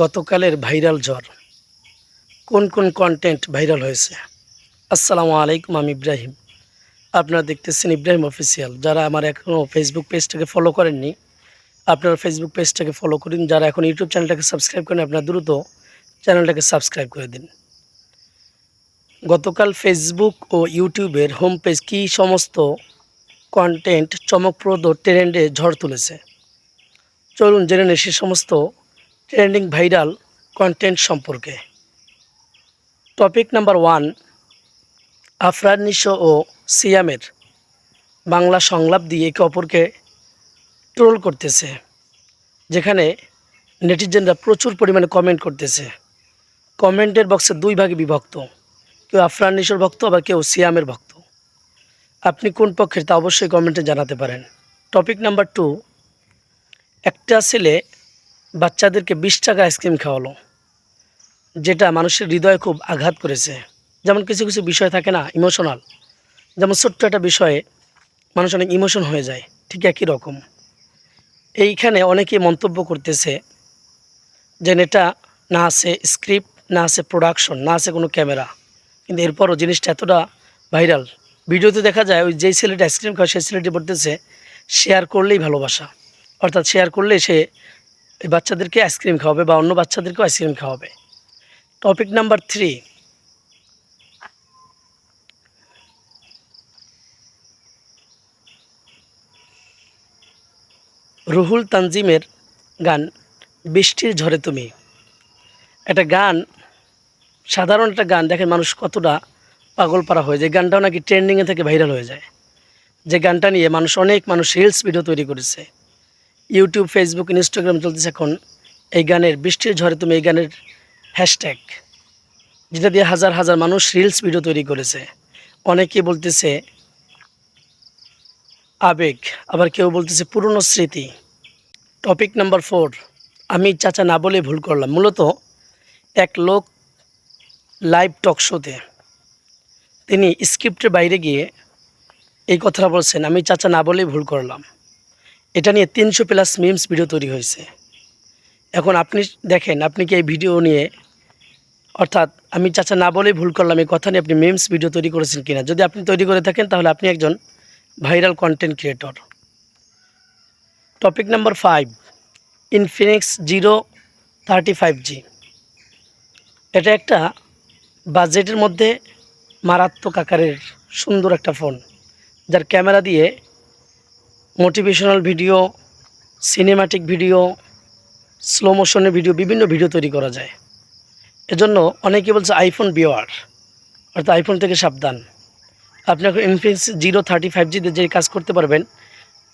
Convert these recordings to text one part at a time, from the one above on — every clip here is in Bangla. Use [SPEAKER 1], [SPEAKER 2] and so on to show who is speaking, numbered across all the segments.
[SPEAKER 1] গতকালের ভাইরাল জ্বর। কোন কোন কন্টেন্ট ভাইরাল হয়েছে? আসসালামু আলাইকুম, আমি ইব্রাহিম। আপনারা দেখতেছেন ইব্রাহিম অফিসিয়াল যারা আমার এখনও ফেসবুক পেজটাকে ফলো করেননি, আপনারা ফেসবুক পেজটাকে ফলো করুন। যারা এখন ইউটিউব চ্যানেলটাকে সাবস্ক্রাইব করেন আপনারা দ্রুত চ্যানেলটাকে সাবস্ক্রাইব করে দিন। গতকাল ফেসবুক ও ইউটিউবের হোম পেজ কী সমস্ত কন্টেন্ট চমকপ্রদ ট্রেন্ডে ঝড় তুলেছে? চলুন জেনে নিই সে সমস্ত ট্রেন্ডিং ভাইরাল কন্টেন্ট সম্পর্কে। Topic number one Afran Nisho ও সিয়ামের বাংলা সংলাপ দিয়ে একে অপরকে ট্রোল করতেছে, যেখানে নেটিজেনরা প্রচুর পরিমাণে কমেন্ট করতেছে। কমেন্টের বক্সে দুই ভাগে বিভক্ত, কেউ আফরান নিশোর ভক্ত, আবার কেউ সিয়ামের ভক্ত। আপনি কোন পক্ষের তা অবশ্যই কমেন্টে জানাতে পারেন। টপিক নাম্বার টু একটা ছেলে বাচ্চাদেরকে বিশ টাকা আইসক্রিম খাওয়ালো, যেটা মানুষের হৃদয়ে খুব আঘাত করেছে। যেমন কিছু কিছু বিষয় থাকে না ইমোশনাল যেমন ছোট্ট একটা বিষয়ে মানুষ অনেক ইমোশন হয়ে যায়, ঠিক একই রকম। এইখানে অনেকে মন্তব্য করতেছে যে এটা না আছে স্ক্রিপ্ট না আছে প্রোডাকশন না আছে কোনো ক্যামেরা কিন্তু এরপরও জিনিসটা এতটা ভাইরাল ভিডিওতে দেখা যায় ওই যেই ছেলেটা আইসক্রিম খাওয়া সেই ছেলেটি বলতেছে শেয়ার করলেই ভালোবাসা। অর্থাৎ শেয়ার করলে সে এই বাচ্চাদেরকে আইসক্রিম খাওয়াবে বা অন্য বাচ্চাদেরকেও আইসক্রিম খাওয়াবে। টপিক নাম্বার থ্রি রুহুল তানজিমের গান, বৃষ্টির ঝরে তুমি। একটা গান, সাধারণ একটা গান, দেখেন মানুষ কতটা পাগল পারা হয়ে যায়। গানটাও নাকি ট্রেন্ডিংয়ে থেকে ভাইরাল হয়ে যায়। যে গানটা নিয়ে মানুষ অনেক মানুষ রিলস ভিডিও তৈরি করেছে। ইউটিউব ফেসবুক ইনস্টাগ্রাম চলতেছে এখন। এই গানের, বৃষ্টির ঝড়ে তুমি এই গানের হ্যাশট্যাগ যেটা দিয়ে হাজার হাজার মানুষ রিলস ভিডিও তৈরি করেছে। অনেকে বলতেছে, আবেগ। আবার কেউ বলতেছে, পুরনো স্মৃতি। টপিক নাম্বার ফোর আমি চাচা না বলে ভুল করলাম। মূলত এক লোক লাইভ টক শোতে তিনি স্ক্রিপ্টের বাইরে গিয়ে এই কথাটা বলছেন, আমি চাচা না বলেই ভুল করলাম। এটা নিয়ে তিনশো প্লাস মিমস ভিডিও তৈরি হয়েছে। এখন আপনি দেখেন, আপনি কি এই ভিডিও নিয়ে, অর্থাৎ আমি চাচা না বলেই ভুল করলাম, এই কথা নিয়ে আপনি মিমস ভিডিও তৈরি করেছেন কিনা? যদি আপনি তৈরি করে থাকেন, তাহলে আপনি একজন viral content creator topic number five Infinix zero thirty five G এটা একটা বাজেটের মধ্যে মারাত্মক আকারের সুন্দর একটা ফোন যার ক্যামেরা দিয়ে motivational video cinematic video slow মোশনের video বিভিন্ন ভিডিও তৈরি করা যায়। এজন্য অনেকে বলছে আইফোন বিওয়ার অর্থাৎ আইফোন থেকে সাবধান। আপনি এখন ইনফিনিক্স জিরো থার্টি ফাইভ জিতে যে কাজ করতে পারবেন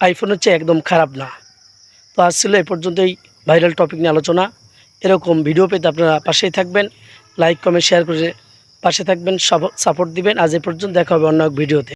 [SPEAKER 1] আইফোন হচ্ছে একদম খারাপ না। তো আজ ছিল এ পর্যন্তই ভাইরাল টপিক নিয়ে আলোচনা। এরকম ভিডিও পেতে আপনারা পাশেই থাকবেন লাইক কমেন্ট শেয়ার করে পাশে থাকবেন সাপোর্ট দিবেন। আজ এ পর্যন্ত দেখা হবে অন্য এক ভিডিওতে